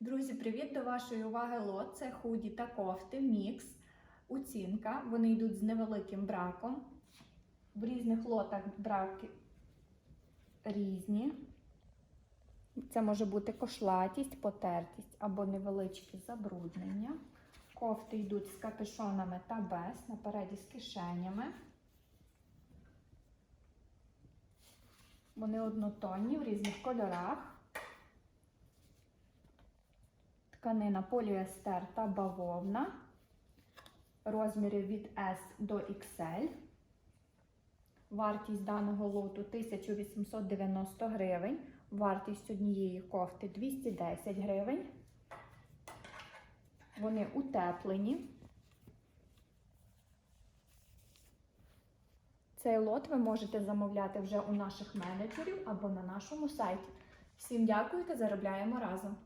Друзі, привіт до вашої уваги лот. Це худі та кофти, мікс, оцінка. Вони йдуть з невеликим браком. В різних лотах браки різні. Це може бути кошлатість, потертість або невеличкі забруднення. Кофти йдуть з капюшонами та без, напереді з кишенями. Вони однотонні в різних кольорах. Тканина поліестер та бавовна. Розміри від S до XL. Вартість даного лоту 1890 гривень. Вартість однієї кофти 210 гривень. Вони утеплені. Цей лот ви можете замовляти вже у наших менеджерів або на нашому сайті. Всім дякую та заробляємо разом!